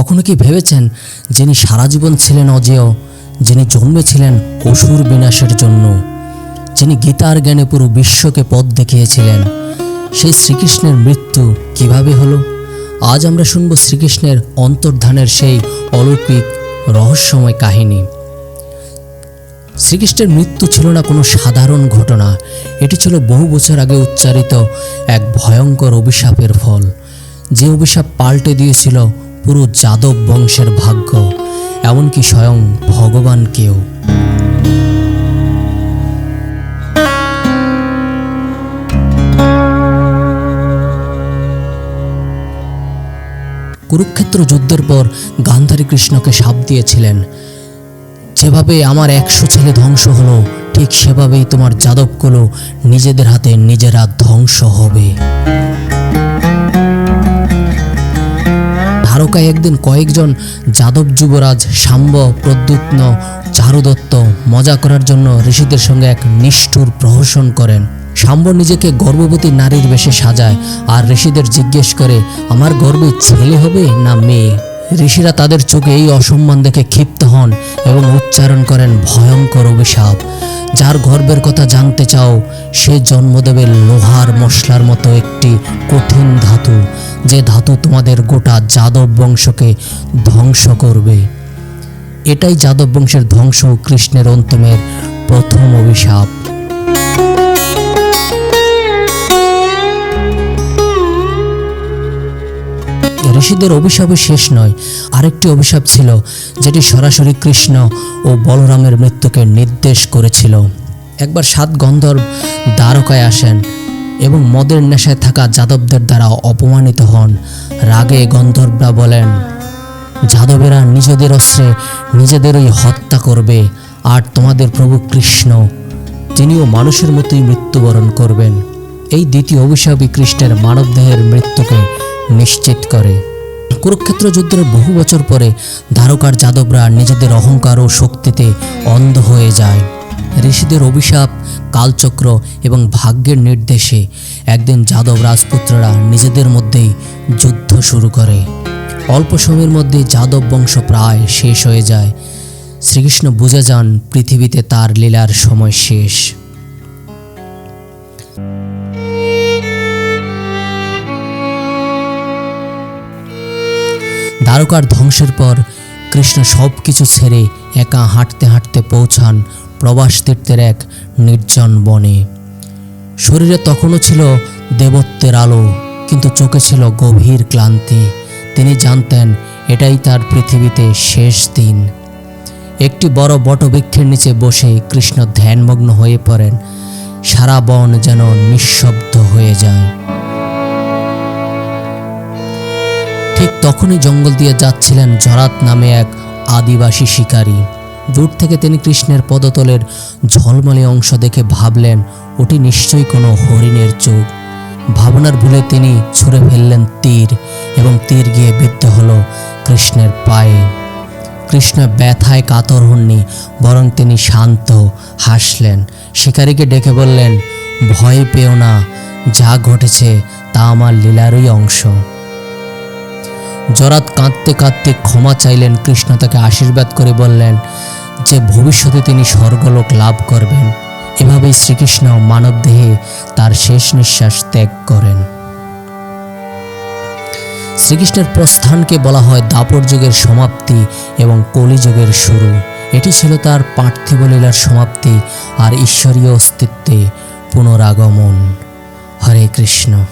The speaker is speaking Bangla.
কখনো কি ভেবেছেন যিনি সারা জীবন ছিলেন অজেয়, যিনি জন্মেছিলেন অসুর বিনাশের জন্য, যিনি গীতার জ্ঞানে পুরো বিশ্বকে পথ দেখিয়েছিলেন? সেই শ্রীকৃষ্ণের মৃত্যু কীভাবে হলো? আজ আমরা শুনব শ্রীকৃষ্ণের অন্তর্ধানের সেই অলৌকিক রহস্যময় কাহিনী। শ্রীকৃষ্ণের মৃত্যু ছিল না কোনো সাধারণ ঘটনা। এটি ছিল বহু বছর আগে উচ্চারিত এক ভয়ঙ্কর অভিশাপের ফল। যে অভিশাপ পাল্টে দিয়েছিল পুরো যাদব বংশের ভাগ্য, এমনকি স্বয়ং ভগবানকেও কুরুক্ষেত্র যুদ্ধের পর গান্ধারী কৃষ্ণকে সাপ দিয়েছিলেন। যেভাবে আমার একশো ছেলে ধ্বংস হলো, ঠিক সেভাবেই তোমার যাদবগুলো নিজেদের হাতে নিজেরা ধ্বংস হবে। ধারকায় একদিন কয়েকজন যাদব যুবরাজ সাম্ব প্রদ্যুত্ন চারুদত্ত মজা করার জন্য ঋষিদের সঙ্গে এক নিষ্ঠুর প্রহসন করেন। সাম্ব নিজেকে গর্ভবতী নারীর বেশে সাজায় আর ঋষিদের জিজ্ঞেস করে, আমার গর্বে ছেলে হবে না মেয়ে? ঋষিরা তাদের চোখে এই অসম্মান দেখে ক্ষিপ্ত হন এবং উচ্চারণ করেন, ভয়ঙ্কর অভিশাপ। যার গর্বের কথা জানতে চাও, সে জন্ম দেবে লোহার মশলার মতো একটি কঠিন ধাতু। যে ধাতু তোমাদের গোটা যাদব বংশকে ধ্বংস করবে। এটাই যাদব বংশের ধ্বংস কৃষ্ণের অন্তমের প্রথম অভিশাপ। ঋষিদের অভিশাপে শেষ নয়, আরেকটি অভিশাপ ছিল যেটি সরাসরি কৃষ্ণ ও বলরামের মৃত্যুকে নির্দেশ করেছিল। একবার সাত গন্ধর্ব দ্বারকায় আসেন এবং মদের নেশায় থাকা যাদবদের দ্বারা অপমানিত হন। রাগে গন্ধর্বরা বলেন, যাদবেরা নিজেদের অস্ত্রে নিজেদেরই হত্যা করবে, আর তোমাদের প্রভু কৃষ্ণ, তিনিও মানুষের মতোই মৃত্যুবরণ করবেন। এই দ্বিতীয় অভিশাপই কৃষ্ণের মানবদেহের মৃত্যুকে নিশ্চিত করে। কুরুক্ষেত্র যুদ্ধের বহু বছর পরে দ্বারকার যাদবরা নিজেদের অহংকার ও শক্তিতে অন্ধ হয়ে যায়। ঋষিদের অভিশাপ, কালচক্র এবং ভাগ্যের নির্দেশে একদিন যাদব রাজপুত্ররা নিজেদের মধ্যেই যুদ্ধ শুরু করে। অল্প সময়ের মধ্যে যাদব বংশ প্রায় শেষ হয়ে যায়। শ্রীকৃষ্ণ বুঝে যান পৃথিবীতে তার লীলার সময় শেষ। দ্বারকার ধ্বংসের পর কৃষ্ণ সব কিছু ছেড়ে একা হাঁটতে হাঁটতে পৌঁছান প্রবাস তীর্থের এক নির্জন বনে। শরীরে তখনও ছিল দেবত্বের আলো, কিন্তু চোখে ছিল গভীর ক্লান্তি। তিনি জানতেন, এটাই তার পৃথিবীতে শেষ দিন। একটি বড় বটবৃক্ষের নিচে বসে কৃষ্ণ ধ্যানমগ্ন হয়ে পড়েন। সারা বন যেন নিঃশব্দ হয়ে যায়। ঠিক তখনই জঙ্গল দিয়ে যাচ্ছিলেন জরাত নামে এক আদিবাসী শিকারী। দূর থেকে তিনি কৃষ্ণের পদতলের ঝলমলে অংশ দেখে ভাবলেন, ওটি নিশ্চয়ই কোনো হরিণের চোখ। ভাবনার ভুলে তিনি ছুঁড়ে ফেললেন তীর এবং তীর গিয়ে বিদ্ধ হলো কৃষ্ণের পায়ে। কৃষ্ণ ব্যথায় কাতর হননি, বরং তিনি শান্ত হাসলেন। শিকারীকে ডেকে বললেন, ভয় পেও না, যা ঘটেছে তা আমার লীলারই অংশ। জরাত কাঁদতে কাঁদতে ক্ষমা চাইলেন, কৃষ্ণ তাকে আশীর্বাদ করে বললেন, যে ভবিষ্যতে তিনি স্বর্গলোক লাভ করবেন। এভাবেই শ্রীকৃষ্ণ মানবদেহে তার শেষ নিঃশ্বাস ত্যাগ করেন। শ্রীকৃষ্ণের প্রস্থানকে বলা হয় দাপর যুগের সমাপ্তি এবং কলিযুগের শুরু। এটি ছিল তার পার্থিব লীলার সমাপ্তি আর ঈশ্বরীয় অস্তিত্বে পুনরাগমন। হরে কৃষ্ণ।